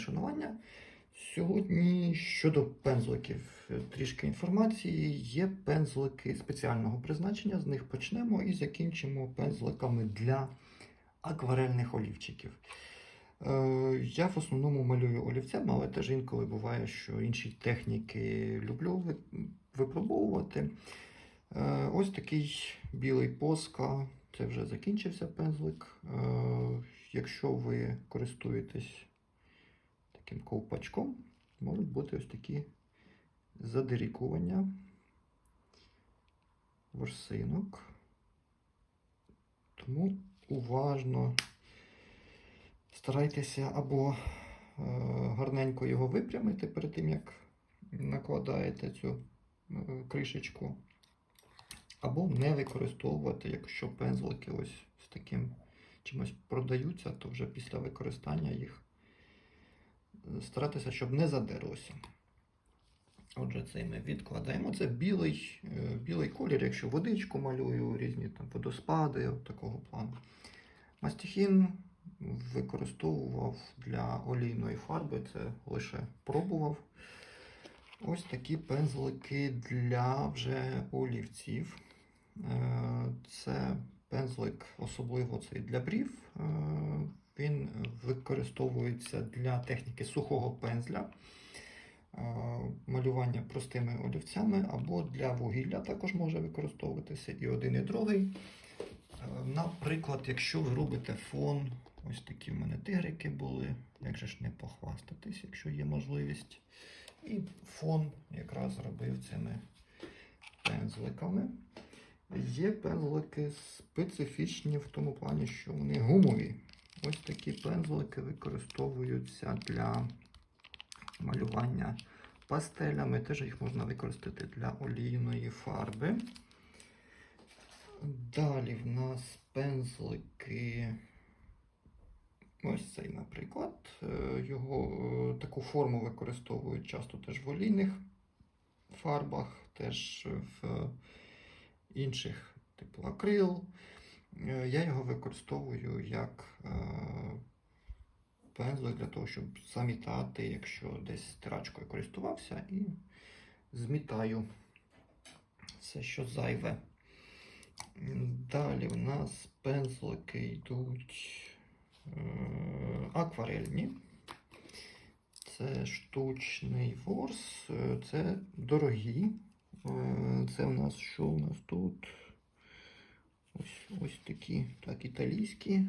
шанування. Сьогодні щодо пензликів трішки інформації. Є пензлики спеціального призначення, з них почнемо і закінчимо пензликами для акварельних олівчиків. Е, Я в основному малюю олівцем, але теж інколи буває, що інші техніки люблю випробовувати. Е, Ось такий білий поска. Це вже закінчився пензлик. Е, Якщо ви користуєтесь таким ковпачком, можуть бути ось такі задирікування ворсинок. Тому уважно старайтеся або е, гарненько його випрямити перед тим, як накладаєте цю е, кришечку, або не використовувати, якщо пензлики ось з таким чимось продаються, то вже після використання їх старатися, щоб не задерлося. Отже, цей ми відкладаємо. Це білий, е, білий колір, якщо водичку малюю, різні там водоспади от такого плану. Мастихін використовував для олійної фарби, це лише пробував. Ось такі пензлики для вже олівців. Е, Це пензлик, особливо цей для брів. Він використовується для техніки сухого пензля, малювання простими олівцями або для вугілля також може використовуватися і один, і другий. Е, Наприклад, якщо ви робите фон, ось такі в мене тигрики були, як же ж не похвастатись, якщо є можливість. І фон якраз робив цими пензликами. Є пензлики специфічні в тому плані, що вони гумові. Ось такі пензлики використовуються для малювання пастелями. Теж їх можна використати для олійної фарби. Далі в нас пензлики. Ось цей, наприклад. Е, Його е, таку форму використовують часто теж в олійних фарбах, теж в інших, типу акрил. Е, Я його використовую як е, пензлик для того, щоб замітати, якщо десь стирачкою користувався, і змітаю все, що зайве. Далі в нас пензлики йдуть е, акварельні. Це штучний ворс, це дорогі. Це в нас що у нас тут? Ось, ось такі, так, італійські.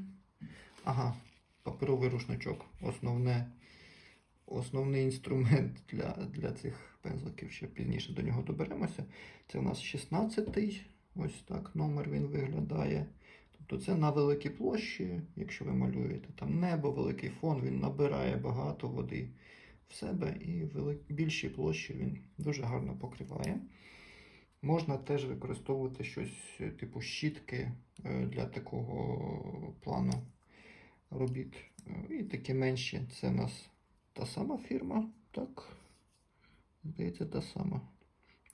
Ага, паперовий рушничок. Основне, основний інструмент для, для цих пензликів. Ще пізніше до нього доберемося. Це у нас 16-й. Ось так номер він виглядає. Тобто це на великій площі, якщо ви малюєте там небо, великий фон, він набирає багато води в себе і в більшій площі він дуже гарно покриває. Можна теж використовувати щось е, типу щітки е, для такого плану робіт. Е, І такі менші. Це у нас та сама фірма. Так. Здається, та сама.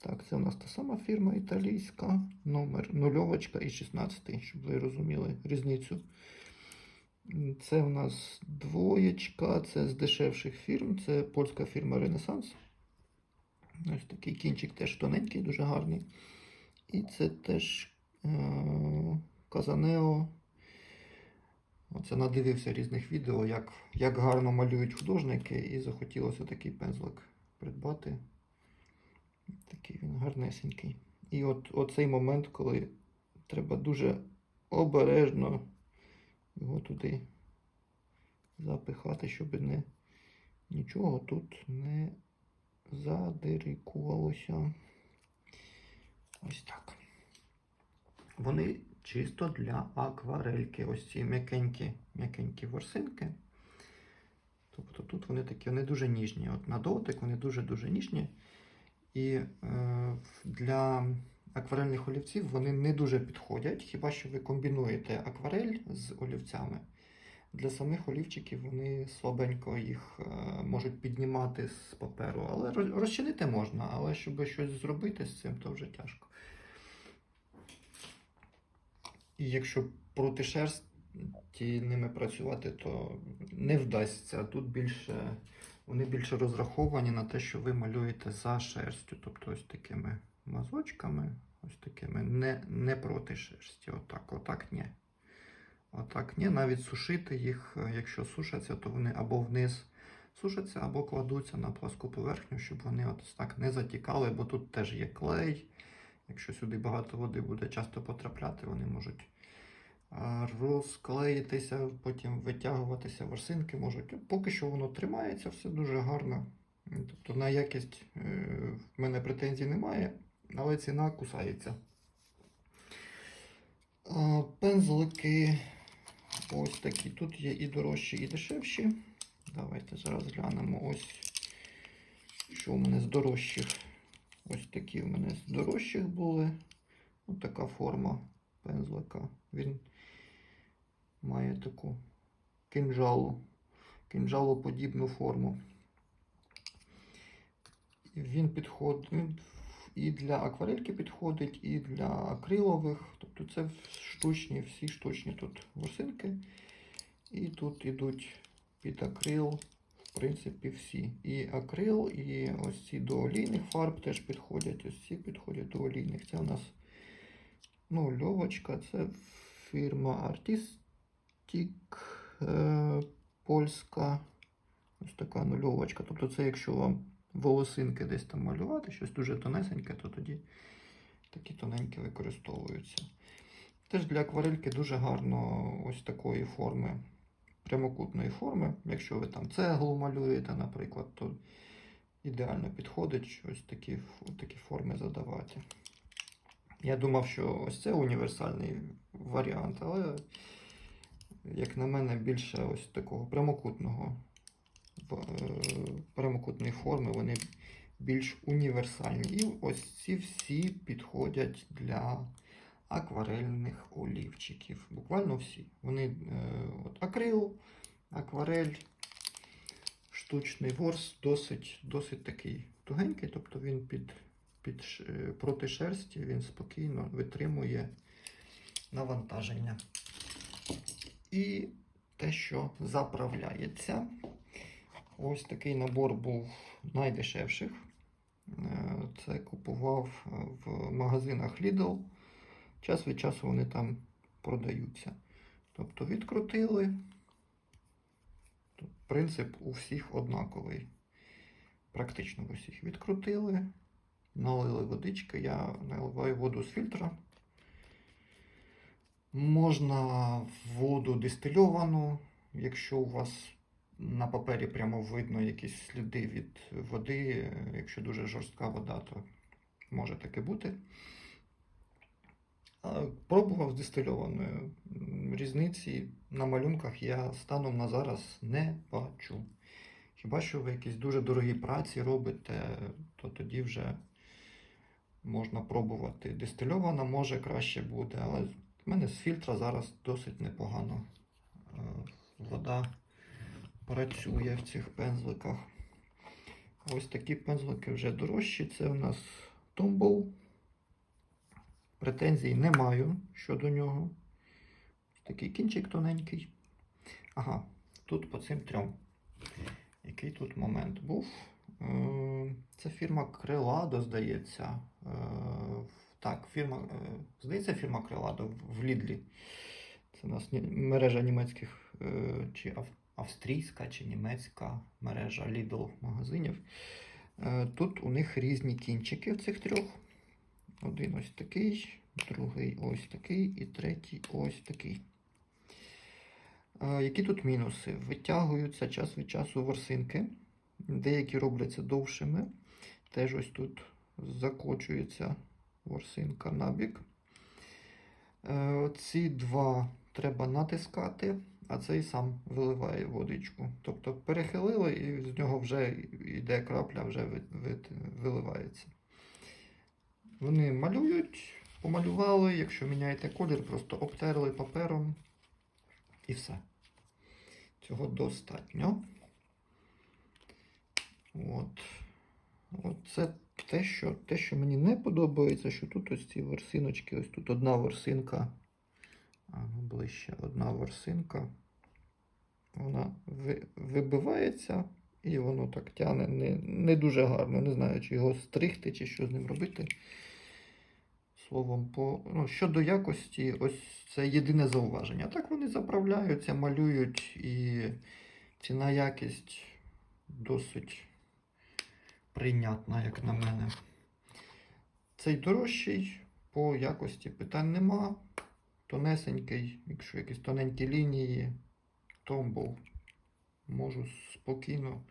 Так, це у нас та сама фірма італійська, номер нульовочка і 16, щоб ви розуміли різницю. Це у нас двоєчка, це з дешевших фірм, це польська фірма Ренесанс. Ось такий кінчик теж тоненький, дуже гарний. І це теж е- Казанео. Оце надивився різних відео, як, як гарно малюють художники, і захотілося такий пензлик придбати. Такий він гарнесенький. І от оцей момент, коли треба дуже обережно його туди запихати, щоб не, нічого тут не задирикувалося. Ось так. Вони чисто для акварельки. Ось ці м'якенькі, м'якенькі ворсинки. Тобто тут вони такі вони дуже ніжні. От на дотик вони дуже-дуже ніжні. І е, для акварельних олівців вони не дуже підходять, хіба що ви комбінуєте акварель з олівцями. Для самих олівчиків вони слабенько їх е, можуть піднімати з паперу, але розчинити можна, але щоб щось зробити з цим, то вже тяжко. І якщо проти шерсть, ті ними працювати, то не вдасться. Тут більше, вони більше розраховані на те, що ви малюєте за шерстю. Тобто ось такими мазочками, ось такими, не, не проти шерсті. Отак, отак ні. Отак ні. Навіть сушити їх, е, якщо сушаться, то вони або вниз сушаться, або кладуться на пласку поверхню, щоб вони от так не затікали, бо тут теж є клей. Якщо сюди багато води буде часто потрапляти, вони можуть розклеїтися, потім витягуватися, ворсинки можуть. Поки що воно тримається, все дуже гарно. Тобто на якість е, в мене претензій немає, але ціна кусається. Пензлики ось такі. Тут є і дорожчі, і дешевші. Давайте зараз глянемо ось, що у мене з дорожчих. Ось такі в мене з дорожчих були. Ось така форма пензлика. Він має таку кинжалу, кинжалоподібну форму. Він підходить і для акварельки підходить, і для акрилових. Тобто це штучні, всі штучні тут ворсинки. І тут ідуть під акрил, в принципі, всі. І акрил, і ось ці до олійних фарб теж підходять. Ось ці підходять до олійних. Це у нас ну, льовочка, це фірма Artistic е, польська. Ось така нульовочка. Тобто це якщо вам волосинки десь там малювати, щось дуже тонесеньке, то тоді такі тоненькі використовуються. Теж для акварельки дуже гарно ось такої форми, прямокутної форми. Якщо ви там цеглу малюєте, наприклад, то ідеально підходить ось такі, такі форми задавати. Я думав, що ось це універсальний варіант, але, як на мене, більше ось такого прямокутного прямокутної форми, вони більш універсальні. І ось ці всі підходять для акварельних олівчиків. Буквально всі. Вони е, от, акрил, акварель, штучний ворс досить, досить такий тугенький, тобто він під, під е, проти шерсті він спокійно витримує навантаження. І те, що заправляється. Ось такий набор був найдешевших. Е, Це купував е, в магазинах Lidl. Час від часу вони там продаються. Тобто відкрутили. Принцип у всіх однаковий. Практично в усіх відкрутили, налили водички. Я наливаю воду з фільтра. Можна воду дистильовану, якщо у вас на папері прямо видно якісь сліди від води, якщо дуже жорстка вода, то може таке бути. Пробував з дистильованою. Різниці на малюнках я станом на зараз не бачу. Хіба що ви якісь дуже дорогі праці робите, то тоді вже можна пробувати. Дистильована може краще буде, але в мене з фільтра зараз досить непогано вода працює в цих пензликах. Ось такі пензлики вже дорожчі. Це у нас Tombow. Претензій не маю щодо нього. Ось такий кінчик тоненький. Ага, тут по цим трьом. Який тут момент був? Е, Це фірма Крилado, здається. Е, Так, фірма, е, здається, фірма Крилado в Лідлі. Це у нас мережа німецьких чи ав- австрійська чи німецька мережа Lidl магазинів. Е, Тут у них різні кінчики в цих трьох. Один ось такий, другий ось такий і третій ось такий. Е, Які тут мінуси? Витягуються час від часу ворсинки. Деякі робляться довшими. Теж ось тут закочується ворсинка набік. Е, Ці два треба натискати, а цей сам виливає водичку. Тобто перехилили і з нього вже йде крапля, вже ви- ви- виливається. Вони малюють, помалювали, якщо міняєте колір, просто обтерли папером і все. Цього достатньо. От. От це те, що, те, що мені не подобається, що тут ось ці ворсиночки, ось тут одна ворсинка А ну, ближче одна ворсинка. Вона вибивається і воно так тягне не, не дуже гарно. Не знаю, чи його стригти, чи що з ним робити. Словом, по, ну, щодо якості, ось це єдине зауваження. Так вони заправляються, малюють, і ціна якість досить прийнятна, як на мене. Цей дорожчий, по якості питань нема. Тонесенький, якщо якісь тоненькі лінії, Томбов можу спокійно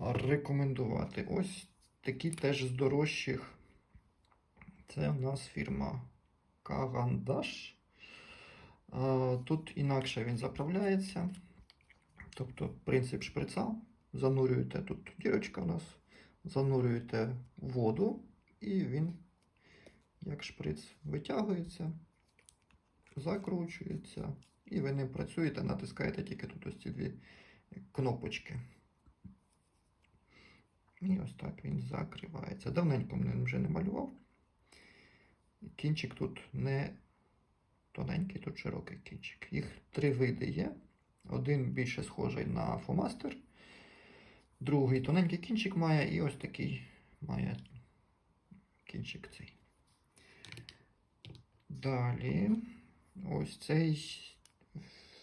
рекомендувати. Ось такі теж з дорожчих. Це у нас фірма Кагандаш. Тут інакше він заправляється. Тобто принцип шприца. Занурюєте тут дірочка у нас, занурюєте в воду, і він, як шприц, витягується, закручується, і ви ним працюєте, натискаєте тільки тут ось ці дві кнопочки. І ось так він закривається. Давненько ним вже не малював. Кінчик тут не тоненький, тут широкий кінчик. Їх три види є. Один більше схожий на фомастер, другий тоненький кінчик має, і ось такий має кінчик цей. Далі, ось цей,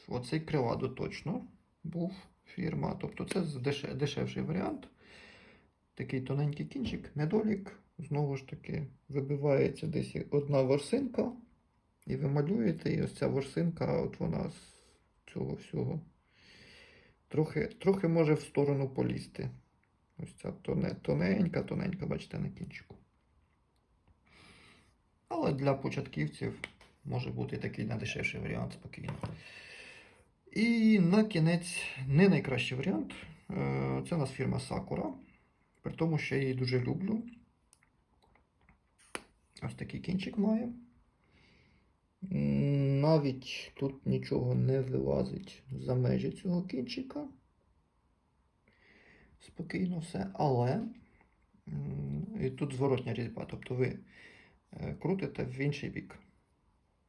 оцей кривадо точно був фірма. Тобто це деше- дешевший варіант. Такий тоненький кінчик, недолік. Знову ж таки, вибивається десь одна ворсинка, і ви малюєте, і ось ця ворсинка, от вона з цього всього. Трохи, трохи може в сторону полізти. Ось ця тоне, тоненька, тоненька, бачите, на кінчику. Але для початківців може бути такий найдешевший варіант спокійно. І на кінець не найкращий варіант. Е, Це у нас фірма Sakura. При тому, що я її дуже люблю. Ось такий кінчик має. Навіть тут нічого не вилазить за межі цього кінчика. Спокійно все. Але і тут зворотня різьба. Тобто ви е, крутите в інший бік.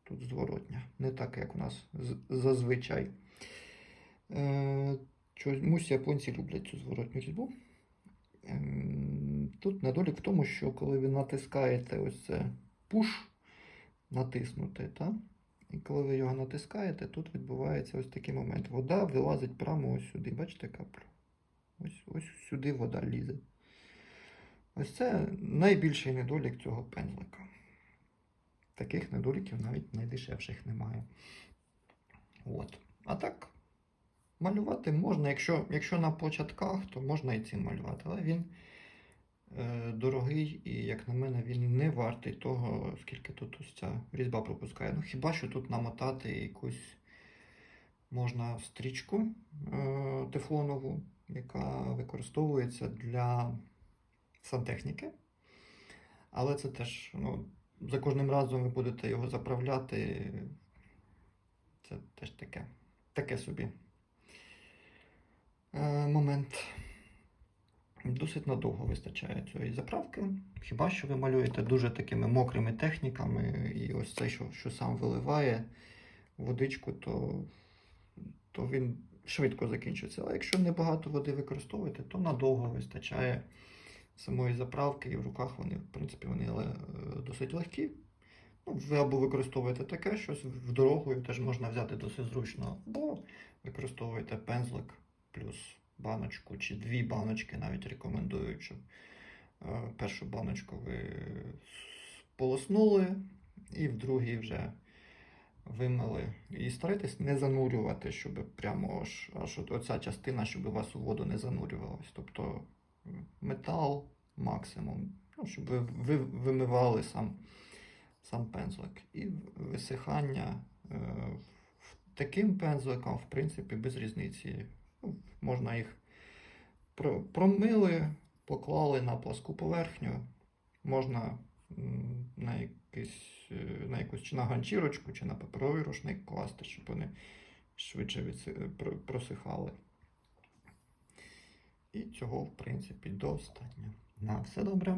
Тут зворотня. Не так, як у нас зазвичай. Е, Чомусь японці люблять цю зворотню різьбу. Ем, Тут недолік в тому, що коли ви натискаєте ось це push, натиснути, та? і коли ви його натискаєте, тут відбувається ось такий момент. Вода вилазить прямо ось сюди. Бачите каплю? Ось, ось сюди вода лізе. Ось це найбільший недолік цього пензлика. Таких недоліків навіть найдешевших немає. От. А так, малювати можна, якщо, якщо на початках, то можна і цим малювати. Але він е, дорогий і, як на мене, він не вартий того, скільки тут ось ця різьба пропускає. Ну, хіба що тут намотати якусь можна стрічку е, тефлонову, яка використовується для сантехніки. Але це теж, ну, за кожним разом ви будете його заправляти. Це теж таке, таке собі е, момент. Досить надовго вистачає цієї заправки. Хіба що ви малюєте дуже такими мокрими техніками, і ось цей, що, що сам виливає водичку, то, то він швидко закінчиться. Але якщо небагато води використовуєте, то надовго вистачає самої заправки, і в руках вони, в принципі, вони досить легкі. Ну, ви або використовуєте таке щось в дорогу, і теж можна взяти досить зручно, або використовуєте пензлик плюс баночку чи дві баночки навіть рекомендують, щоб е, першу баночку ви полоснули і в другій вже вимили. І старайтесь не занурювати, щоб прямо аж, аж оця частина, щоб вас у воду не занурювалась. Тобто метал максимум, ну, щоб ви, ви вимивали сам, сам пензлик. І висихання е, таким пензликом, в принципі, без різниці. Ну, можна їх про- промили, поклали на пласку поверхню, можна на, якийсь, е, на якусь чи на ганчірочку, чи на паперовий рушник класти, щоб вони швидше про- просихали. І цього, в принципі, достатньо. На все добре.